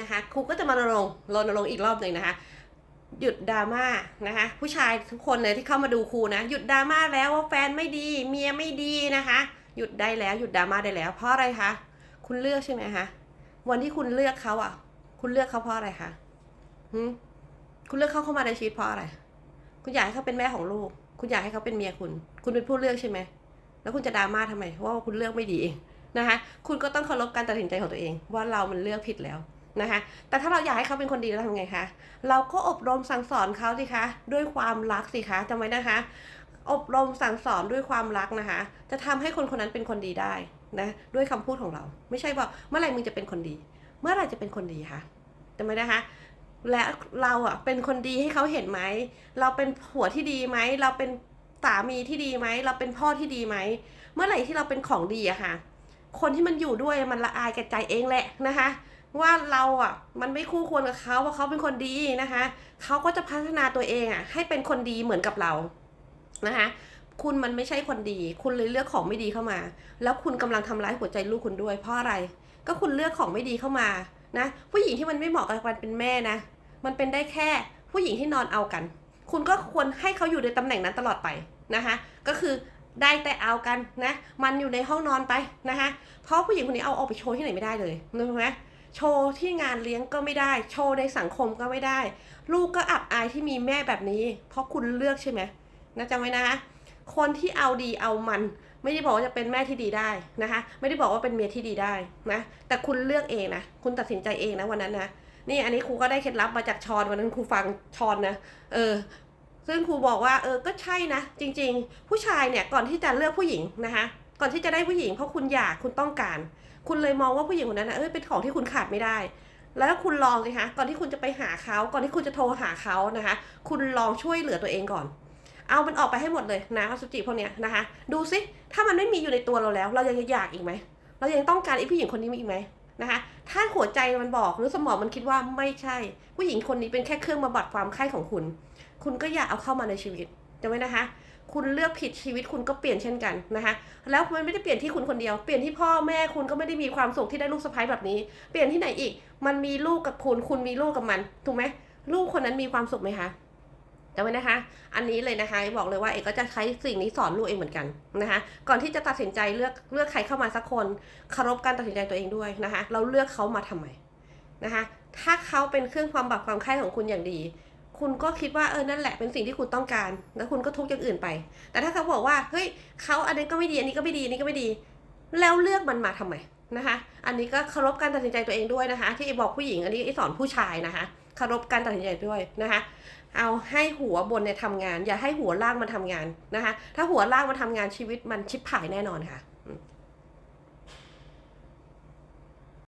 นะคะครูก็จะมารณรงค์รณรงค์อีกรอบหนึ่งนะคะ หยุดดราม่านะคะ ผู้ชายทุกคนเลยที่เข้ามาดูครูนะ หยุดดราม่าแล้วว่าแฟนไม่ดี เมียไม่ดีนะคะ หยุดได้แล้วหยุดดราม่าได้แล้ว เพราะอะไรคะคุณเลือกใช่ไหมคะวันที่คุณเลือกเขาอะ คุณเลือกเขาเพราะอะไรคะหืมคุณเลือกเขาเข้ามาในชีวิตเพราะอะไร คุณอยากให้เขาเป็นแม่ของลูก คุณอยากให้เขาเป็นเมียคุณ คุณเป็นผู้เลือกใช่ไหม แล้วคุณจะดราม่าทำไมเพราะว่าคุณเลือกไม่ดีนะคะ คุณก็ต้องเคารพการตัดสินใจของตัวเอง ว่าเรามันเลือกผิดแล้ว นะคะแต่ถ้าเราอยากให้เขาเป็นคนดีเราทำไงคะเราก็อบรมสั่งสอนเขาสิคะด้วยความรักสิคะจำไว้นะคะ อบรมสั่งสอนด้วยความรักนะคะ จะทำให้คนคนนั้นเป็นคนดีได้นะด้วยคำพูดของเรา ไม่ใช่ว่าเมื่อไหร่มึงจะเป็นคนดี เมื่อไหร่จะเป็นคนดีคะจำไว้นะคะและเราอะเป็นคนดีให้เขาเห็นไหม เราเป็นผัวที่ดีไหม เราเป็นสามีที่ดีไหม เราเป็นพ่อที่ดีไหม เมื่อไหร่ที่เราเป็นของดีอะค่ะ คนที่มันอยู่ด้วยมันละอายแก่ใจเองแหละนะคะ ว่าเราอะมันไม่คู่ควรกับเขาว่าเขาเป็นคนดีนะคะเขาก็จะพัฒนาตัวเองอะให้เป็นคนดีเหมือนกับเรานะคะคุณมันไม่ใช่คนดี คุณเลยเลือกของไม่ดีเข้ามา แล้วคุณกำลังทำร้ายหัวใจลูกคุณด้วย เพราะอะไร ก็คุณเลือกของไม่ดีเข้ามานะ ผู้หญิงที่มันไม่เหมาะกับการเป็นแม่นะ มันเป็นได้แค่ผู้หญิงที่นอนเอากัน คุณก็ควรให้เขาอยู่ในตำแหน่งนั้นตลอดไปนะคะ ก็คือได้แต่เอากันนะ มันอยู่ในห้องนอนไปนะคะ เพราะผู้หญิงคนนี้เอาออกไปโชว์ที่ไหนไม่ได้เลยรู้ไหม โชว์ที่งานเลี้ยงก็ไม่ได้ โชว์ในสังคมก็ไม่ได้ ลูกก็อับอายที่มีแม่แบบนี้ เพราะคุณเลือกใช่ไหมนะจำไว้นะคะ คนที่เอาดีเอามัน ไม่ได้บอกว่าจะเป็นแม่ที่ดีได้นะคะ ไม่ได้บอกว่าเป็นเมียที่ดีได้นะ แต่คุณเลือกเองนะ คุณตัดสินใจเองนะวันนั้นนะ นี่อันนี้ครูก็ได้เคล็ดลับมาจากชอนวันนั้นครูฟังชอนนะ เออ ซึ่งครูบอกว่าเออ ก็ใช่นะ จริง ๆ ผู้ชายเนี่ยก่อนที่จะเลือกผู้หญิงนะคะ ก่อนที่จะได้ผู้หญิงเพราะคุณอยากคุณต้องการ คุณเลยมองว่าผู้หญิงคนนั้นนะเออเป็นของที่คุณขาดไม่ได้ แล้วคุณลองสิคะก่อนที่คุณจะไปหาเขาก่อนที่คุณจะโทรหาเขานะคะ คุณลองช่วยเหลือตัวเองก่อน เอามันออกไปให้หมดเลยนะอสุจิพวกเนี้ยนะคะ ดูสิถ้ามันไม่มีอยู่ในตัวเราแล้ว เรายังอยากอีกไหมเรายังต้องการไอ้ผู้หญิงคนนี้อีกไหมนะคะถ้าหัวใจมันบอกหรือสมองมันคิดว่าไม่ใช่ ผู้หญิงคนนี้เป็นแค่เครื่องบำบัดความไข้ของคุณ คุณก็อย่าเอาเข้ามาในชีวิต จำไว้นะคะ คุณเลือกผิดชีวิตคุณก็เปลี่ยนเช่นกันนะคะ แล้วมันไม่ได้เปลี่ยนที่คุณคนเดียว เปลี่ยนที่พ่อแม่คุณก็ไม่ได้มีความสุขที่ได้ลูกสะใภ้แบบนี้ เปลี่ยนที่ไหนอีก มันมีลูกกับคุณ คุณมีลูกกับมัน ถูกไหมลูกคนนั้นมีความสุขไหมคะจำไว้นะคะ อันนี้เลยนะคะ บอกเลยว่าเอกก็จะใช้สิ่งนี้สอนลูกเองเหมือนกันนะคะ ก่อนที่จะตัดสินใจเลือกเลือกใครเข้ามาสักคนเคารพการตัดสินใจตัวเองด้วยนะคะ เราเลือกเขามาทำไมนะคะ ถ้าเขาเป็นเครื่องความบับความไข้ของคุณอย่างดี คุณก็คิดว่าเออนั่นแหละเป็นสิ่งที่คุณต้องการ แล้วคุณก็ทุกอย่างอื่นไป แต่ถ้าเขาบอกว่าเฮ้ยเขาอันนี้ก็ไม่ดีอันนี้ก็ไม่ดีอันนี้ก็ไม่ดี แล้วเลือกมันมาทำไมนะคะ อันนี้ก็เคารพการตัดสินใจตัวเองด้วยนะคะ ที่บอกผู้หญิงอันนี้ไอสอนผู้ชายนะคะเคารพการตัดสินใจด้วยนะคะ เอาให้หัวบนเนี่ยทำงาน อย่าให้หัวล่างมาทำงานนะคะ ถ้าหัวล่างมาทำงานชีวิตมันชิบหายแน่นอนค่ะ